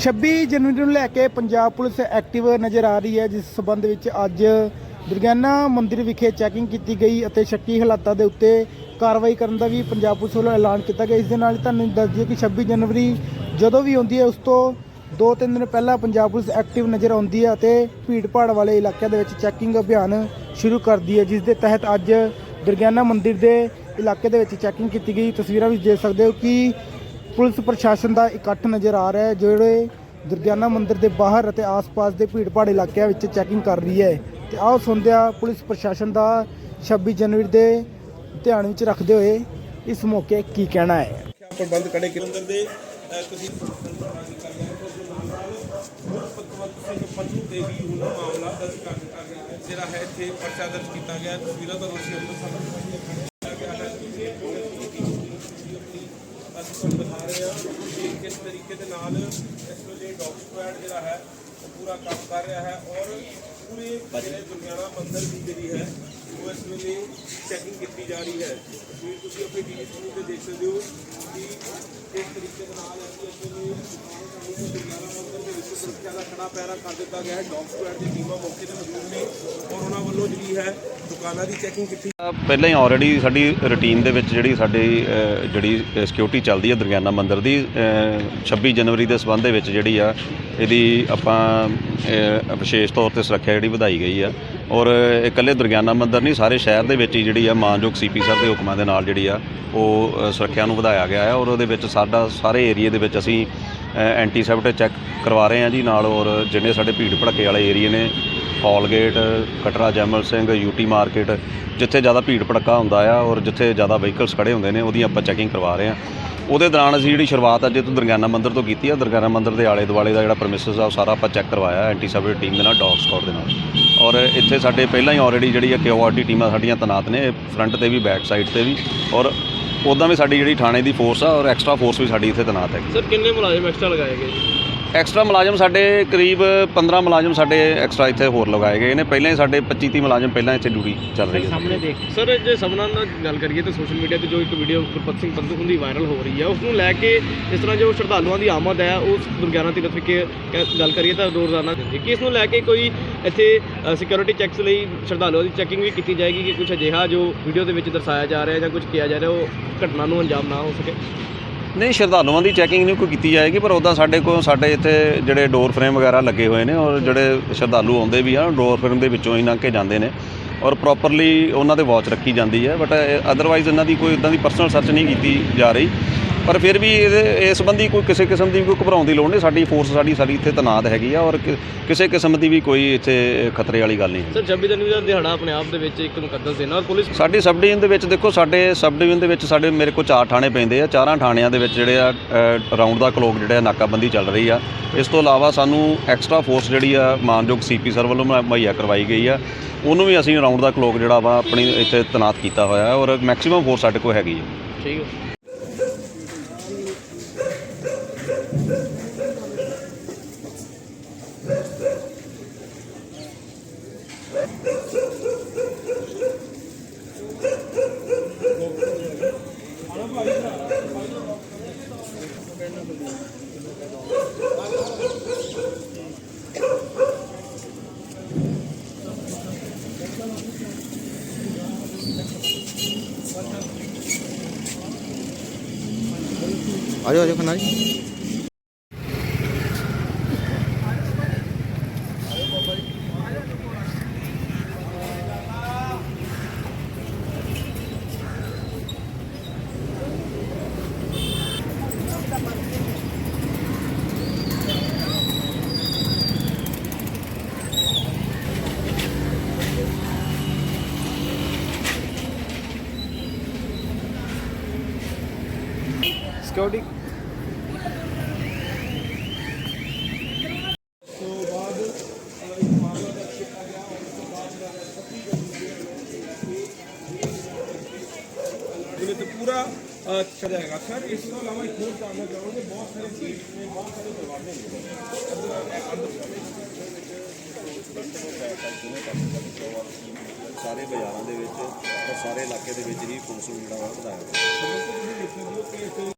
26 ਜਨਵਰੀ ਨੂੰ ਲੈ ਕੇ Punjab police active ਨਜ਼ਰ ਆ ਰਹੀ ਹੈ, ਜਿਸ ਸਬੰਧ ਵਿੱਚ ਅੱਜ ਦੁਰਗਿਆਨਾ ਮੰਦਿਰ ਵਿਖੇ ਚੈਕਿੰਗ ਕੀਤੀ ਗਈ ਅਤੇ ਸ਼ੱਕੀ ਹਾਲਾਤਾਂ ਦੇ ਉੱਤੇ ਕਾਰਵਾਈ ਕਰਨ ਦਾ ਵੀ ਪੰਜਾਬ ਪੁਲਿਸ ਵੱਲੋਂ ਐਲਾਨ ਕੀਤਾ ਗਿਆ। ਇਸ ਦੇ ਨਾਲ ਤੁਹਾਨੂੰ ਦੱਸ ਦਈਏ ਕਿ 26 ਜਨਵਰੀ ਜਦੋਂ ਵੀ ਆਉਂਦੀ ਹੈ, ਉਸ ਤੋਂ ਦੋ ਤਿੰਨ ਦਿਨ ਪਹਿਲਾਂ ਪੰਜਾਬ ਪੁਲਿਸ ਐਕਟਿਵ ਨਜ਼ਰ ਆਉਂਦੀ ਹੈ ਅਤੇ ਭੀੜ ਭਾੜ ਵਾਲੇ ਇਲਾਕਿਆਂ ਦੇ ਵਿੱਚ ਚੈਕਿੰਗ ਅਭਿਆਨ ਸ਼ੁਰੂ ਕਰਦੀ ਹੈ, ਜਿਸ ਦੇ ਤਹਿਤ ਅੱਜ ਦੁਰਗਿਆਨਾ ਮੰਦਿਰ ਦੇ ਇਲਾਕੇ ਦੇ ਵਿੱਚ ਚੈਕਿੰਗ ਕੀਤੀ ਗਈ। ਤਸਵੀਰਾਂ ਵਿੱਚ ਦੇਖ ਸਕਦੇ ਹੋ ਕਿ ਪੁਲਿਸ ਪ੍ਰਸ਼ਾਸਨ ਦਾ ਇਕੱਠ ਨਜ਼ਰ ਆ ਰਿਹਾ ਹੈ ਜਿਹੜੇ ਦੁਰਗਿਆਨਾ ਮੰਦਿਰ ਦੇ ਬਾਹਰ ਅਤੇ ਆਸ-ਪਾਸ ਦੇ ਭੀੜ-ਭਾੜ ਇਲਾਕਿਆਂ ਵਿੱਚ ਚੈਕਿੰਗ ਕਰ ਰਹੀ ਹੈ। ਤੇ ਆਓ ਸੁਣਦੇ ਹਾਂ ਪੁਲਿਸ ਪ੍ਰਸ਼ਾਸਨ ਦਾ 26 ਜਨਵਰੀ ਦੇ ਧਿਆਨ ਵਿੱਚ ਰੱਖਦੇ ਹੋਏ ਇਸ ਮੌਕੇ ਕੀ ਕਹਿਣਾ ਹੈ। ਪ੍ਰਬੰਧ ਕੜੇ ਕਿ ਅੰਦਰ ਦੇ ਅਹ, ਤੁਸੀਂ ਸਿੰਘ ਪੰਨੂ ਤੇ ਵੀ ਹੁਣ ਮਾਮਲਾ ਦਰਜ ਕਰ ਦਿੱਤਾ ਗਿਆ ਹੈ ਜਿਹੜਾ ਹੈ ਇੱਥੇ ਪਰਚਾ ਦਰਜ ਕੀਤਾ ਗਿਆ ਹੈ। ਤਸਵੀਰਾਂ ਤੁਹਾਨੂੰ ਅਸੀਂ ਅੰਮ੍ਰਿਤਸਰ ਤੋਂ ਕੀਤਾ ਗਿਆ ਹੈ ਅਸੀਂ ਤੁਹਾਨੂੰ ਦਿਖਾ ਰਹੇ ਹਾਂ ਕਿ ਕਿਸ ਤਰੀਕੇ ਦੇ ਨਾਲ ਇਸ ਵੇਲੇ ਡੌਗ ਸਕੁਐਡ ਜਿਹੜਾ ਹੈ, ਉਹ ਪੂਰਾ ਕੰਮ ਕਰ ਰਿਹਾ ਹੈ ਔਰ ਪੂਰੇ ਜਿਹੜੇ ਦੁਰਗਿਆਣਾ ਮੰਦਿਰ ਦੀ ਜਿਹੜੀ ਹੈ, ਉਹ ਇਸ ਵੇਲੇ ਚੈਕਿੰਗ ਕੀਤੀ ਜਾ ਰਹੀ ਹੈ। ਤਸਵੀਰ ਤੁਸੀਂ ਆਪਣੀ ਟੀਵੀ ਸਕਰੀਨ ਤੇ ਦੇਖ ਸਕਦੇ ਹੋ ਕਿ ਕਿਸ ਤਰੀਕੇ ਦੇ ਨਾਲ ਅਸੀਂ ਇਸ ਵੇਲੇ ਦੁਰਗਿਆਣਾ ਮੰਦਿਰ ਦੇ ਵਿੱਚ ਸੁਰੱਖਿਆ ਦਾ ਕਰ ਦਿੱਤਾ ਗਿਆ ਹੈ। ਡੌਗ ਸਕੁਐਡ ਦੀ ਟੀਮਾਂ ਮੌਕੇ ਤੇ ਮੌਜੂਦ ਨੇ ਔਰ ਉਹਨਾਂ ਵੱਲੋਂ ਜਿਹੜੀ ਹੈ ਦੁਕਾਨਾਂ ਦੀ ਚੈਕਿੰਗ ਕੀਤੀ ਪਹਿਲਾਂ ਹੀ ਆਲਰੇਡੀ ਸਾਡੀ ਰੁਟੀਨ ਦੇ ਵਿੱਚ ਜਿਹੜੀ ਸਾਡੀ ਅ, ਜਿਹੜੀ ਸਿਕਿਉਰਿਟੀ ਚੱਲਦੀ ਹੈ ਦਰਗਿਆਨਾ ਮੰਦਿਰ ਦੀ ਅ, 26 ਜਨਵਰੀ ਦੇ ਸਬੰਧ ਦੇ ਵਿੱਚ ਜਿਹੜੀ ਆ ਇਹਦੀ ਆਪਾਂ ਅ, ਵਿਸ਼ੇਸ਼ ਤੌਰ ਤੇ ਸੁਰੱਖਿਆ ਜਿਹੜੀ ਵਧਾਈ ਗਈ ਆ। ਔਰ ਇਕੱਲੇ ਦਰਗਿਆਨਾ ਮੰਦਿਰ ਨਹੀਂ ਸਾਰੇ ਸ਼ਹਿਰ ਦੇ ਵਿੱਚ ਹੀ ਜਿਹੜੀ ਆ ਮਾਨਯੋਗ ਸੀਪੀ ਸਰ ਦੇ ਹੁਕਮਾਂ ਦੇ ਨਾਲ ਜਿਹੜੀ ਆ ਉਹ ਅ, ਸੁਰੱਖਿਆ ਨੂੰ ਵਧਾਇਆ ਗਿਆ ਹੈ। ਔਰ ਉਹਦੇ ਵਿੱਚ ਸਾਡਾ ਸਾਰੇ ਏਰੀਏ ਦੇ ਵਿੱਚ ਅਸੀਂ ਐਂਟੀਸੈਪਟ ਚੈੱਕ ਕਰਵਾ ਰਹੇ ਹਾਂ ਜੀ ਨਾਲ ਔਰ ਜਿੰਨੇ ਸਾਡੇ ਭੀੜ ਭੜੱਕੇ ਵਾਲੇ ਏਰੀਏ ਨੇ Hall Gate Katra, Jaimal Singh UT market, ਜਿੱਥੇ ਜ਼ਿਆਦਾ ਭੀੜ ਭੜੱਕਾ ਹੁੰਦਾ ਆ ਔਰ ਜਿੱਥੇ ਜ਼ਿਆਦਾ ਵਹੀਕਲਸ ਖੜੇ ਹੁੰਦੇ ਨੇ, ਉਹਦੀ ਆਪਾਂ ਚੈਕਿੰਗ ਕਰਵਾ ਰਹੇ ਹਾਂ। ਉਹਦੇ ਦੌਰਾਨ ਅਸੀਂ ਜਿਹੜੀ ਸ਼ੁਰੂਆਤ ਅੱਜ ਤੋਂ ਦਰਗਿਆਨਾ ਮੰਦਿਰ ਤੋਂ ਕੀਤੀ ਆ, ਦਰਗਿਆਨਾ ਮੰਦਿਰ ਦੇ ਆਲੇ ਦੁਆਲੇ ਦਾ ਜਿਹੜਾ ਪ੍ਰਮਿਸਿਸ ਆ, ਉਹ ਸਾਰਾ ਆਪਾਂ ਚੈੱਕ ਕਰਵਾਇਆ, ਐਂਟੀ ਟੀਮ ਦੇ ਨਾਲ ਡੌਗ ਸਕਾਡ ਦੇ ਨਾਲ। ਔਰ ਇੱਥੇ ਸਾਡੇ ਪਹਿਲਾਂ ਹੀ ਆਲਰੇਡੀ ਜਿਹੜੀ ਆ ਕਿਊਆਰਟੀ ਟੀਮਾਂ ਸਾਡੀਆਂ ਤੈਨਾਤ ਨੇ ਫਰੰਟ ਤੇ ਵੀ ਬੈਕ ਸਾਈਡ ਤੇ ਵੀ, ਔਰ ਉੱਦਾਂ ਵੀ ਸਾਡੀ ਜਿਹੜੀ ਥਾਣੇ ਦੀ ਫੋਰਸ ਆ ਔਰ ਐਕਸਟਰਾ ਫੋਰਸ ਵੀ ਸਾਡੀ ਇੱਥੇ ਤੈਨਾਤ ਹੈ ਸਰ ਕਿੰਨੇ ਮੁਲਾਜ਼ਮ ਐਕਸਟਰਾ ਲਗਾਏ ਗਏ ਜੀ? ਐਕਸਟਰਾ ਮੁਲਾਜ਼ਮ ਸਾਡੇ ਕਰੀਬ 15 ਮੁਲਾਜ਼ਮ ਸਾਡੇ ਐਕਸਟਰਾ ਇੱਥੇ ਹੋਰ ਲਗਾਏ ਗਏ ਨੇ। ਪਹਿਲਾਂ ਹੀ ਸਾਡੇ 25 30 ਮੁਲਾਜ਼ਮ ਪਹਿਲਾਂ ਇੱਥੇ ਡਿਊਟੀ ਚੱਲ ਰਹੀ ਹੈ ਸਾਹਮਣੇ ਦੇਖ। ਸਰ ਜੇ ਸਭਨਾਂ ਨਾਲ ਗੱਲ ਕਰੀਏ ਤਾਂ ਸੋਸ਼ਲ ਮੀਡੀਆ ਤੇ ਜੋ ਇੱਕ ਵੀਡੀਓ ਗੁਰਪਤ ਸਿੰਘ ਪੰਧੂ ਦੀ ਵਾਇਰਲ ਹੋ ਰਹੀ ਹੈ ਉਸ ਨੂੰ ਲੈ ਕੇ ਇਸ ਤਰ੍ਹਾਂ ਜੋ ਸ਼ਰਧਾਲੂਆਂ ਦੀ ਆਮਦ ਹੈ ਉਸ ਦੁਰਗਿਆਨਾ ਤੀਰਥ ਵਿਖੇ ਗੱਲ ਕਰੀਏ ਤਾਂ ਰੋਜ਼ਾਨਾ ਕਿ ਇਸ ਨੂੰ ਲੈ ਕੇ ਕੋਈ ਇੱਥੇ ਸਿਕਿਉਰਿਟੀ ਚੈੱਕਸ ਲਈ ਸ਼ਰਧਾਲੂਆਂ ਦੀ ਚੈਕਿੰਗ ਵੀ ਕੀਤੀ ਜਾਏਗੀ ਕਿ ਕੁਝ ਅਜਿਹਾ ਜੋ ਵੀਡੀਓ ਦੇ ਵਿੱਚ ਦਰਸਾਇਆ ਜਾ ਰਿਹਾ ਜਾਂ ਕੁਝ ਕਿਹਾ ਜਾ ਰਿਹਾ, ਉਹ ਘਟਨਾ ਨੂੰ ਅੰਜਾਮ ਨਾ ਹੋ ਸਕੇ। ਨਹੀਂ, ਸ਼ਰਧਾਲੂਆਂ ਦੀ ਚੈਕਿੰਗ ਨਹੀਂ ਕੋਈ ਕੀਤੀ ਜਾਏਗੀ, ਪਰ ਉੱਦਾਂ ਸਾਡੇ ਕੋਲ, ਸਾਡੇ ਇੱਥੇ ਜਿਹੜੇ ਡੋਰ ਫਰੇਮ ਵਗੈਰਾ ਲੱਗੇ ਹੋਏ ਨੇ ਔਰ ਜਿਹੜੇ ਸ਼ਰਧਾਲੂ ਆਉਂਦੇ ਵੀ ਆ ਡੋਰ ਫਰੇਮ ਦੇ ਵਿੱਚੋਂ ਹੀ ਲੰਘ ਕੇ ਜਾਂਦੇ ਨੇ ਔਰ ਪ੍ਰੋਪਰਲੀ ਉਹਨਾਂ ਦੇ ਵਾਚ ਰੱਖੀ ਜਾਂਦੀ ਹੈ ਬਟ ਅਦਰਵਾਈਜ਼ ਇਹਨਾਂ ਦੀ ਕੋਈ ਇਦਾਂ ਦੀ ਪਰਸਨਲ ਸਰਚ ਨਹੀਂ ਕੀਤੀ ਜਾ ਰਹੀ। ਪਰ ਫਿਰ ਵੀ ਇਹਦੇ ਇਸ ਸੰਬੰਧੀ ਕੋਈ ਕਿਸੇ ਕਿਸਮ ਦੀ ਕੋਈ ਘਬਰਾਉਣ ਦੀ ਲੋੜ ਨਹੀਂ ਸਾਡੀ ਫੋਰਸ ਸਾਡੀ ਸਾਡੀ ਇੱਥੇ ਤੈਨਾਤ ਹੈਗੀ ਆ ਔਰ ਕਿ- ਕਿਸੇ ਕਿਸਮ ਦੀ ਵੀ ਕੋਈ ਇੱਥੇ ਖਤਰੇ ਵਾਲੀ ਗੱਲ ਨਹੀਂ ਹੈ ਸਰ 26 ਜਨਵਰੀ ਦਾ ਦਿਹਾੜਾ ਆਪਣੇ ਆਪ ਦੇ ਵਿੱਚ ਇੱਕ ਮੁਕੱਦਸ ਦਿਨ ਹੈ ਔਰ ਪੁਲਿਸ ਸਾਡੀ ਸਬ ਡਿਵੀਜ਼ਨ ਦੇ ਵਿੱਚ ਦੇਖੋ ਸਾਡੇ ਸਬ ਡਿਵੀਜ਼ਨ ਦੇ ਵਿੱਚ ਸਾਡੇ ਮੇਰੇ ਕੋਲ ਚਾਰ ਥਾਣੇ ਪੈਂਦੇ ਆ ਚਾਰਾਂ ਥਾਣਿਆਂ ਦੇ ਵਿੱਚ ਜਿਹੜੇ ਆ ਰਾਉਂਡ ਦਾ ਕਲੋਕ ਜਿਹੜੇ ਆ ਨਾਕਾਬੰਦੀ ਚੱਲ ਰਹੀ ਆ। ਇਸ ਤੋਂ ਇਲਾਵਾ ਸਾਨੂੰ ਐਕਸਟਰਾ ਫੋਰਸ ਜਿਹੜੀ ਆ ਮਾਨਯੋਗ ਸੀਪੀ ਸਰ ਵੱਲੋਂ ਮੁਹੱਈਆ- ਮੁਹੱਈਆ ਕਰਵਾਈ ਗਈ ਆ। ਉਹਨੂੰ ਵੀ ਅਸੀਂ ਰਾਉਂਡ ਦਾ ਕਲੋਕ ਜਿਹੜਾ ਵਾ ਆਪਣੀ ਇੱਥੇ ਤੈਨਾਤ ਕੀਤਾ ਹੋਇਆ ਔਰ ਮੈਕਸਿਮਮ ਫੋਰਸ ਸਾਡੇ ਕੋਲ ਹੈਗੀ ਹੈ ਠੀਕ ਹੈ। ਆਜੋ ਆਜੋ ਖੰਨਾ ਜੀ ਸਿਕਿਉਰਿਟੀ ਤੋਂ ਬਾਅਦ ਅਹ, ਇੱਕ ਮਾਮਲਾ ਦਰਜ ਕੀਤਾ ਗਿਆ ਔਰ ਉਸ ਤੋਂ ਬਾਅਦ ਜਿਹੜਾ ਹੈ 26 ਜਨਵਰੀ ਜਿਹਦੇ ਤੇ ਪੂਰਾ ਅਹ, ਚੱਲੇਗਾ ਸਰ ਇਸ ਤੋਂ ਇਲਾਵਾ ਇੱਕ ਹੋਰ ਜਾਣਨਾ ਚਾਹੋਗੇ ਬਹੁਤ ਸਾਰੇ ਗੇਟ ਨੇ ਬਹੁਤ ਸਾਰੇ ਦਰਵਾਜ਼ੇ ਨੇ। ਅੰਦਰ ਅੰਦਰ ਸਾਰੇ ਬਾਜ਼ਾਰਾਂ ਦੇ ਵਿੱਚ ਔਰ ਸਾਰੇ ਇਲਾਕੇ ਦੇ ਵਿੱਚ ਹੀ ਨੂੰ ਜਿਹੜਾ ਵਾ ਵਧਾਇਆ ਤੁਸੀਂ